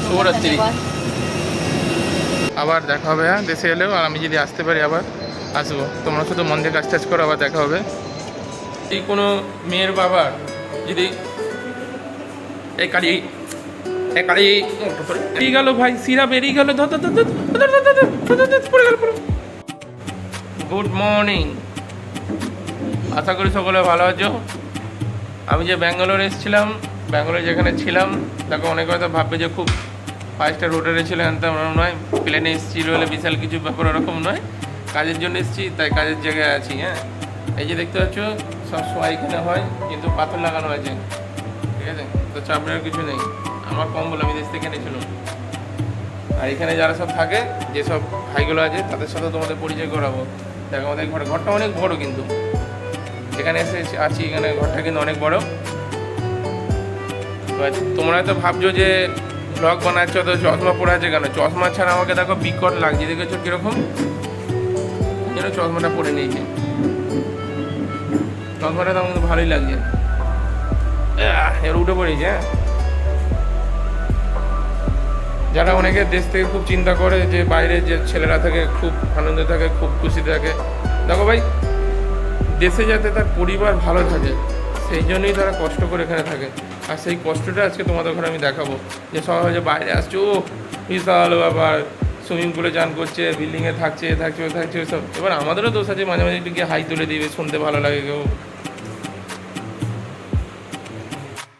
শুভরাত্রি। আবার দেখা হবে হ্যাঁ দেশে এলেও আর আমি যদি আসতে পারি আবার আসব তোমরা শুধু মন দিয়ে কাজ টাজ করো আবার দেখা হবে এই কোনো মেয়ের বাবার যদি এই কালি এই কালি বেরিয়ে গেল ভাই সিরা বেরিয়ে গেল পড়ে গেল গুড মর্নিং আশা করি সকলে ভালো আছো আমি যে ব্যাঙ্গালোর এসেছিলাম ব্যাঙ্গালোরে যেখানে ছিলাম, দেখো অনেকে হয়তো ভাববে যে খুব ফাইভ স্টার হোটেলে ছিল তেমন নয়। প্লেনে এসেছি রইলে বিশাল কিছু ব্যাপার ওরকম নয়। কাজের জন্য এসেছি, তাই কাজের জায়গায় আছি হ্যাঁ। এই যে দেখতে পাচ্ছ, সব সময় এখানে হয়, কিন্তু পাথর লাগানো আছে ঠিক আছে? তো চাপড়ার কিছু নেই। আমার কম বলে আমি দেশ থেকে এনেছিলাম। আর এখানে যারা সব থাকে যেসব ভাইগুলো আছে, তাদের সাথে তোমাদের পরিচয় করাবো। দেখো আমাদের ঘর, ঘরটা অনেক বড় কিন্তু। এখানে এসে আছি, এখানে ঘরটা কিন্তু অনেক বড়। তোমরা তো ভাবছ যে ব্লগ বানাচ্ছ, তো চশমা পরে আছে কেন? চশমা ছাড়া আমাকে দেখো বিকট লাগছে, দেখেছ কীরকম? যেন চশমাটা পরে নিয়েছে। চশমাটা তো আমার কিন্তু ভালোই লাগছে। এবার উঠে পড়েছে হ্যাঁ। যারা অনেকে দেশ থেকে খুব চিন্তা করে যে বাইরে যে ছেলেরা থাকে, খুব আনন্দে থাকে, খুব খুশি থাকে, দেখো ভাই, দেশে যাতে তার পরিবার ভালো থাকে, সেই জন্যই তারা কষ্ট করে এখানে থাকে। আর সেই কষ্টটা আজকে তোমাদের ঘরে আমি দেখাবো। যে সবাই যে বাইরে আসছে? ও বিশাল ব্যাপার। সুইমিং পুলে চান করছে বিল্ডিংয়ে থাকছে থাকছে ও থাকছে ওসব এবার আমাদেরও দোষ আছে, মাঝে মাঝে একটু গিয়ে হাই তুলে দিবে, শুনতে ভালো লাগে কেউ।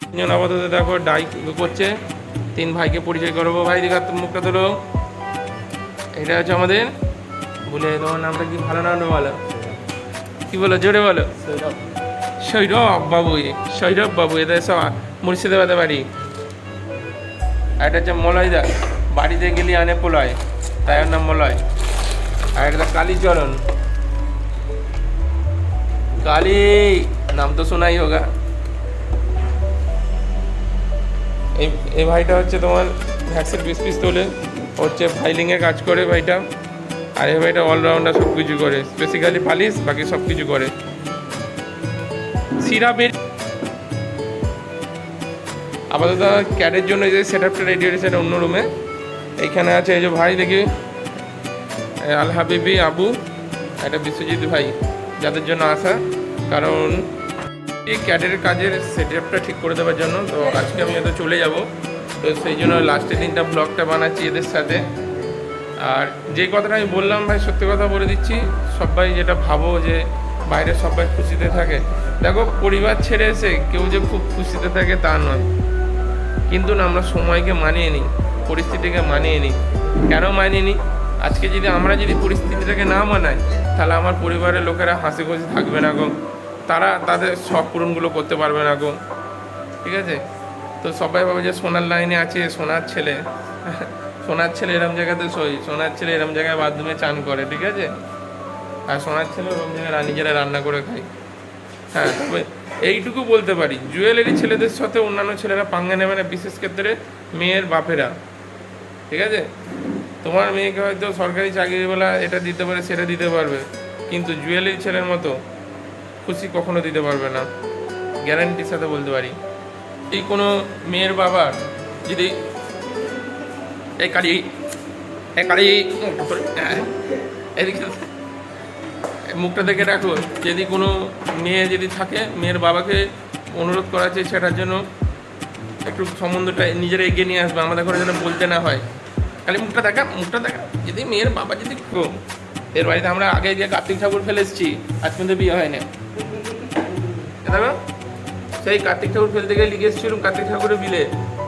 তিনজন আপাতত দেখো, ডাই করছে। তিন ভাইকে পরিচয় করব। ভাই দেখা মুখটা তোলো। এটা হচ্ছে আমাদের। বলে, তোমার নামটা কি? ভালো নাম বলো কি বলো? জোরে বলো। সৈরভ বাবু সৈরভ বাবু, এদের মুর্শিদাবাদে বাড়ি। আর এটা হচ্ছে মলয়দা বাড়িতে গেলি আনে পোলয়, তাই ওর নাম মলয়। আর এটা কালীচরণ কালী, নাম তো শোনাই হোগা এই এই ভাইটা হচ্ছে তোমার ভ্যাক্সিন পিস পিস তোলে হচ্ছে ফাইলিংয়ে কাজ করে ভাইটা। আর এই ভাইটা অলরাউন্ডার সব কিছু করে স্পেসিক্যালি পালিশ বাকি সব কিছু করে। সিরাপের আপাতত ক্যাটের জন্য যে সেট আপটা রেডি হয়েছে এটা অন্য রুমে এইখানে আছে এই যে ভাই, দেখি। আল হাবিবি আবু এটা বিশ্বজিৎ ভাই, যাদের জন্য আসা কারণ এই ক্যাটের কাজের সেট আপটা ঠিক করে দেওয়ার জন্য, তো আজকে আমি হয়তো চলে যাব। তো সেই জন্য লাস্টের দিনটা ব্লগটা বানাচ্ছি এদের সাথে। আর যে কথাটা আমি বললাম ভাই, সত্যি কথা বলে দিচ্ছি, সবাই যেটা ভাবো যে বাইরে সবাই খুশিতে থাকে। দেখো, পরিবার ছেড়ে এসে কেউ যে খুব খুশিতে থাকে তা নয়। কিন্তু না, আমরা সময়কে মানিয়ে নিই, পরিস্থিতিকে মানিয়ে নিই। কেন মানিয়ে নিই? আজকে যদি আমরা যদি পরিস্থিতিটাকে না মানাই, তাহলে আমার পরিবারের লোকেরা হাসি খুশি থাকবে না গো। তারা তাদের শখ পূরণগুলো করতে পারবে না গো। ঠিক আছে? তো সবাই ভাবে যে সোনার লাইনে আছে, সোনার ছেলে। সোনার ছেলে এরম জায়গাতে সই সোনার ছেলে এরম জায়গায় বাথরুমে চান করে, ঠিক আছে? আর সোনার ছেলে ওরম জায়গায় নিজেরা রান্না করে খায় হ্যাঁ তবে এইটুকু বলতে পারি জুয়েলারি ছেলেদের সাথে অন্যান্য ছেলেরা পাঙ্গা নেবে না বিশেষ ক্ষেত্রে মেয়ের বাপেরা ঠিক আছে তোমার মেয়েকে হয়তো সরকারি চাকরিওয়ালা এটা দিতে পারে সেটা দিতে পারবে কিন্তু জুয়েলারি ছেলের মতো খুশি কখনো দিতে পারবে না গ্যারান্টির সাথে বলতে পারি এই কোনো মেয়ের বাবার যদি এই কালি এই কালি এদিকে মুখটা দেখে রাখো যদি কোনো মেয়ে যদি থাকে, মেয়ের বাবাকে অনুরোধ করা চাই সেটার জন্য একটু সম্বন্ধটা নিজেরা এগিয়ে নিয়ে আসবে, আমাদের ঘরে যেন বলতে না হয়। খালি মুখটা দেখা মুখটা দেখা। যদি মেয়ের বাবা যদি এর বাড়িতে আমরা আগে গিয়ে কার্তিক ঠাকুর ফেলে এসেছি, আজ পর্যন্ত বিয়ে হয় না দেখো, সেই কার্তিক ঠাকুর ফেলতে গিয়ে লিখে এসেছিলাম, কার্তিক ঠাকুরের বিলে,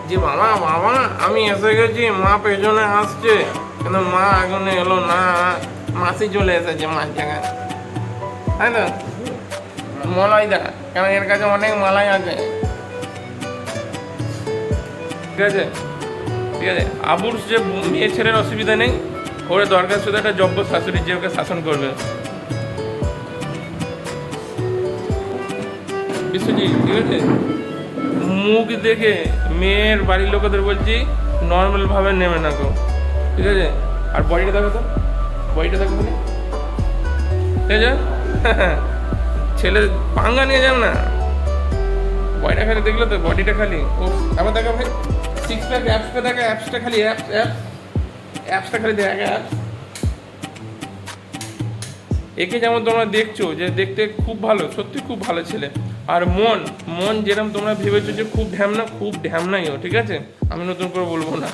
যে মামা মামা আমি এসে গেছি, মা পেছনে আসছে, কিন্তু মা আগুনে এলো না, মাসি চলে এসেছে মার জায়গায়। তাই তো? মলাই দেখা। কেন এর কাছে অনেক মালাই আছে? ঠিক আছে? ঠিক আছে। আবুর যে মেয়ে ছেলের অসুবিধা নেই। ওরে দরকার শুধু একটা যোগ্য শাশুড়ি, যে ওকে শাসন করবে। বিশ্বজিৎ ঠিক আছে? মুখ দেখে মেয়ের বাড়ির লোকেদের বলছি নর্মাল ভাবে নেবে না গো। ঠিক আছে? আর বডিটা দেখো তো। বডিটা দেখো ঠিক আছে? ছেলে পাঙ্গা নিয়ে যাও না। বডিটা খালি দেখল তো বডিটা খালি। ও আবার দেখো ভাই সিক্স প্যাক অ্যাপসটা দেখা অ্যাপসটা খালি অ্যাপস অ্যাপস অ্যাপসটা খালি দেখা অ্যাপস একে যেমন তোমরা দেখছ যে দেখতে খুব ভালো, সত্যি খুব ভালো ছেলে। আর মন মন যেরকম তোমরা ভেবেছো যে খুব ঢ্যামনা খুব ঢ্যামনাই ও, ঠিক আছে? আমি নতুন করে বলব না।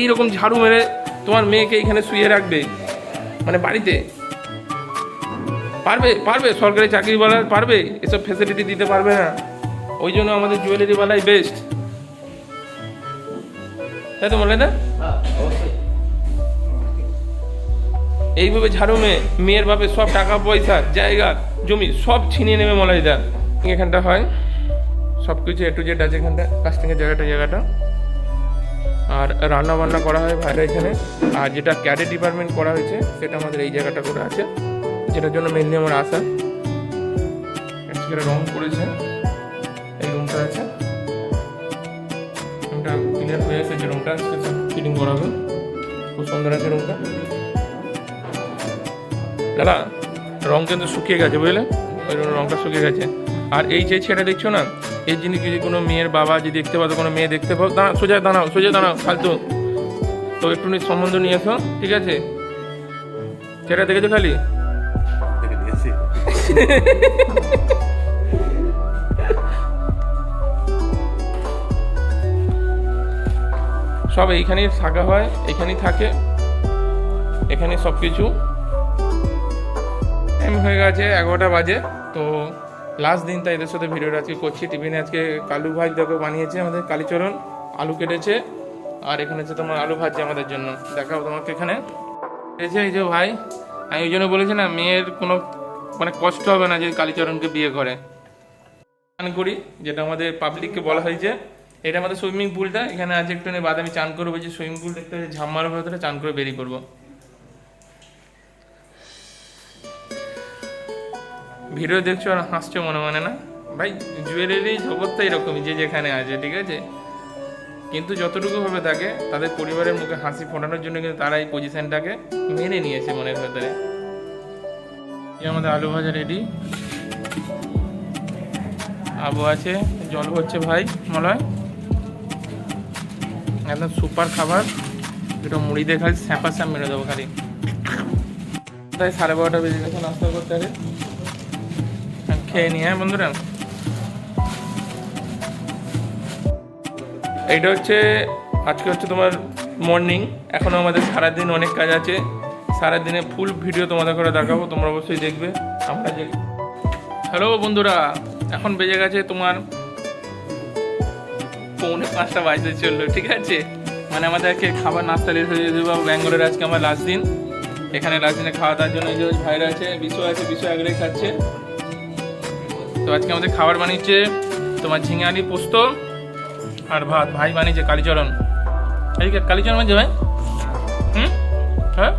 এইরকম ঝাড়ু মেরে তোমার মেয়েকে এখানে শুয়ে রাখবে। মানে বাড়িতে। পারবে পারবে সরকারি চাকরিওয়ালা পারবে এসব ফেসিলিটি দিতে পারবে না। ওই জন্য আমাদের জুয়েলারিওয়ালাই বেস্ট তাই তো বলে না? এইভাবে ঝাড়ু মেয়ে মেয়ের বাপে সব টাকা পয়সা জায়গা জমি সব ছিনিয়ে নেবে মলাইদা এখানটা হয়। সব কিছু এ টু জেড আছে এখানটা কাস্টিংয়ের জায়গাটা জায়গাটা। আর রান্না বান্না করা হয় বাইরে এখানে। আর যেটা ক্যাডে ডিপার্টমেন্ট করা হয়েছে, সেটা আমাদের এই জায়গাটা করে আছে। যেটার জন্য মেনলি আমার আসা আজকে রং করেছে এই রুমটা আছে। রুমটা ক্লিয়ার হয়ে গেছে, যে রুমটা আজকে ফিটিং করা হবে। খুব সুন্দর আছে রুমটা। দাদা, রং কিন্তু শুকিয়ে গেছে, বুঝলে? ওই জন্য রংটা শুকিয়ে গেছে। আর এই যে ছেলে দেখছ না এই জিনিস যদি কোনো মেয়ের বাবা যদি দেখতে পাও কোনো মেয়ে দেখতে পাও দাঁড়া সোজা দাঁড়াও সোজা দাঁড়াও ফালতু। তো একটু সম্বন্ধ নিয়ে এসো ঠিক আছে? সেটা দেখেছ খালি? সব এইখানেই থাকা হয় এখানেই থাকে এখানে সব কিছু টাইম হয়ে গেছে এগারোটা বাজে তো লাস্ট দিন তাই এদের সাথে ভিডিওটা আজকে করছি। টিফিনে আজকে কালু ভাই দেখো বানিয়েছে আমাদের কালীচরণ, আলু কেটেছে। আর এখানে হচ্ছে তোমার আলু ভাজছে আমাদের জন্য। দেখাও তোমাকে এখানে। এসে এই যে ভাই, আমি ওই জন্য বলেছি না, মেয়ের কোনো মানে কষ্ট হবে না যে কালীচরণকে বিয়ে করে। চান করি, যেটা আমাদের পাবলিককে বলা হয়েছে এটা আমাদের সুইমিং পুলটা এখানে আজ একটু বাদ আমি চান করব, যে সুইমিং পুল দেখতে ঝাম্মার ভেতরে চান করে বেরিয়ে করব ভিডিও দেখছ আর হাসছো মনে মনে না? ভাই জুয়েলারি জগৎটা এরকমই, যে যেখানে আছে, ঠিক আছে? কিন্তু যতটুকু ভাবে থাকে, তাদের পরিবারের মুখে হাসি ফোটানোর জন্য কিন্তু তারা এই পজিশনটাকে মেনে নিয়েছে মনের ভেতরে। আমাদের আলু ভাজা রেডি আবু আছে, জল হচ্ছে ভাই, মলয়। একদম সুপার খাবার। দুটো মুড়ি দিয়ে স্যাঁপা স্যাপ মেরে দেবো খালি। তাই সাড়ে বারোটা বেজে গেছে, নাস্তা করতে খেয়ে নি হ্যাঁ বন্ধুরা? এইটা হচ্ছে, আজকে হচ্ছে তোমার মর্নিং এখনও আমাদের সারাদিন অনেক কাজ আছে। সারাদিনে ফুল ভিডিও তোমাদের করে দেখাবো, তোমরা অবশ্যই দেখবে। আমরা যে হ্যালো বন্ধুরা, এখন বেজে গেছে তোমার পৌনে পাঁচটা বাজতে চলল, ঠিক আছে? মানে আমাদেরকে খাবার নাস্তা লেট হয়ে যেতে পারব ব্যাঙ্গালোরে আজকে আমার লাস্ট দিন। এখানে লাস্ট দিনে খাওয়া দাওয়ার জন্য যে ভাইরা আছে বিশ্ব আছে বিশ্ব আগলে খাচ্ছে। তো আজকে আমাদের খাবার বানিয়েছে তোমার ঝিঙে আলি পোস্ত আর ভাত ভাই বানিয়েছে কালীচরণ। এই কালীচরণ বানিয়েছে ভাই? হুম? হ্যাঁ?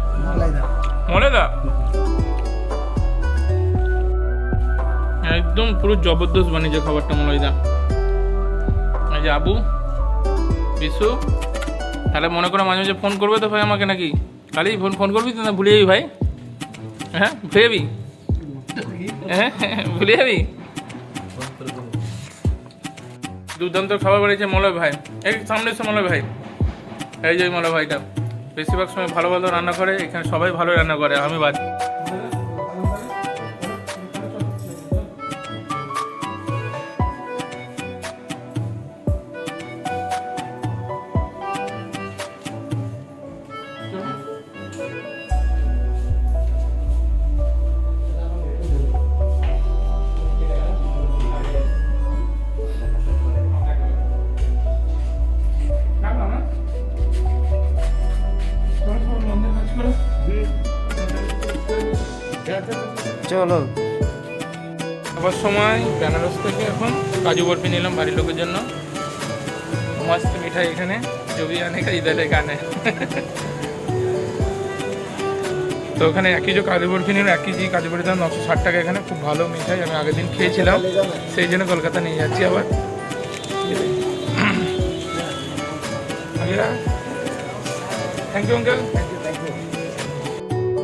মলেদা একদম পুরো জবরদস্ত বানিয়েছে খাবারটা মলয়দা এই যে আবু বিশু তাহলে মনে করো মাঝে মাঝে ফোন করবে তো ভাই আমাকে নাকি? কালি ফোন ফোন করবি তো না ভুলে যাবি ভাই? হ্যাঁ ভুলে যাবি? হ্যাঁ ভুলে যাবি? দুর্দান্ত খাবার বাড়িয়েছে মলয় ভাই। এই সামনে এসে মলয় ভাই। এই যে মলয় ভাইটা। বেশিরভাগ সময় ভালো ভালো রান্না করে, এখানে সবাই ভালো রান্না করে, আমি বাদ। চলো আবার সময়, বেনারস থেকে এখন। কাজু বরফি নিলাম বাড়ির লোকের জন্য। মস্ত মিঠাই এখানে। জবি আনে কা ইদার এখানে তো ওখানে এক কেজি কাজু বরফি নিলাম এক কেজি কাজু বরফি দাম নশো ষাট টাকা এখানে। খুব ভালো মিঠাই, আমি আগের দিন খেয়েছিলাম। সেই জন্য কলকাতা নিয়ে যাচ্ছি আবার। থ্যাংক ইউ অঙ্কেল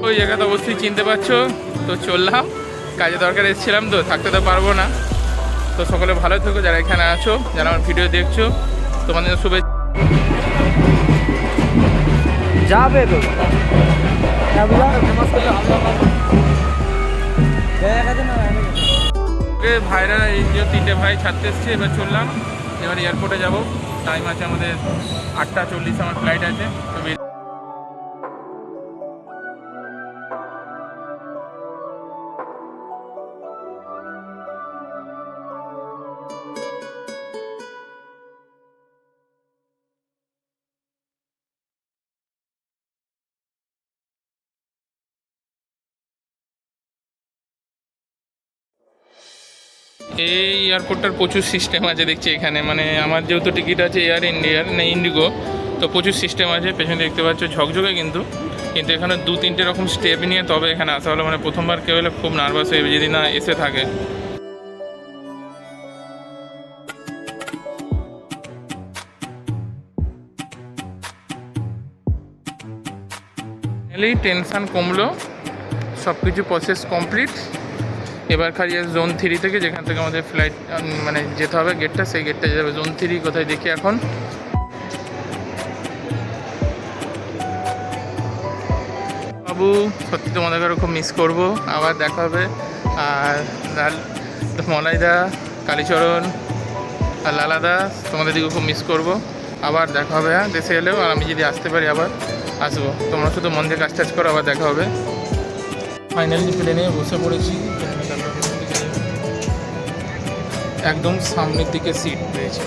ওই জায়গাটা অবশ্যই চিনতে পারছ। তো চললাম। কাজে দরকার এসেছিলাম তো থাকতে তো পারব না। তো সকলে ভালো থেকো যারা এখানে আছো যারা আমার ভিডিও দেখছ তোমাদের শুভেচ্ছা। যাবে তো। ওকে ভাইরা এই যে তিনটে ভাই ছাড়তে এসছে এবার চললাম। এবার এয়ারপোর্টে যাব। টাইম আছে আমাদের আটটা চল্লিশ আমার ফ্লাইট আছে। এই এয়ারপোর্টটার প্রচুর সিস্টেম আছে দেখছি এখানে। মানে আমার যেহেতু টিকিট আছে এয়ার ইন্ডিয়ার না ইন্ডিগো তো প্রচুর সিস্টেম আছে। পেছনে দেখতে পাচ্ছ ঝকঝকে কিন্তু। কিন্তু এখানে দু, তিনটে রকম স্টেপ নিয়ে তবে এখানে আসা হলো। মানে প্রথমবার কেউ হলে খুব নার্ভাস হয়ে যদি না এসে থাকে। টেনশান কমলো। সব কিছু প্রসেস কমপ্লিট এবার খালি জোন থ্রি থেকে যেখান থেকে আমাদের ফ্লাইট মানে যেতে হবে গেটটা সেই গেটটা যাবে। জোন থ্রি কোথায় দেখি এখন? বাবু, সত্যি তোমাদের আরও খুব মিস করব। আবার দেখা হবে। আর লাল, মলাইদা, কালীচরণ, আর লালাদা, তোমাদের দিকে খুব মিস করব। আবার দেখা হবে হ্যাঁ? দেশে এলেও, আর আমি যদি আসতে পারি আবার, আসব। তোমরা শুধু মন দিয়ে কাজ টাজ করো, আবার দেখা হবে। ফাইনালি প্লেনে বসে পড়েছি। একদম সামনের দিকে সিট পেয়েছে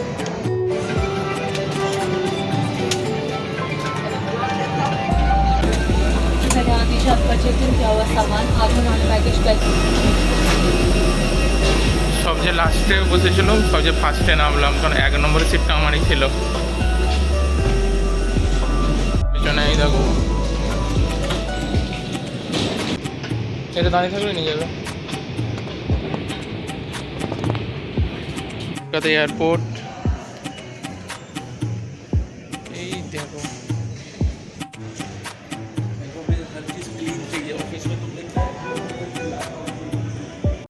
সবচেয়ে লাস্টে বসেছিলাম, সবচেয়ে ফার্স্টে নামলাম, কারণ এক নম্বরের সিটটা আমারই ছিল। পিছনে এই দেখো। এটা দাঁড়িয়ে থাকলে নিয়ে যাবে। কলকাতা এয়ারপোর্ট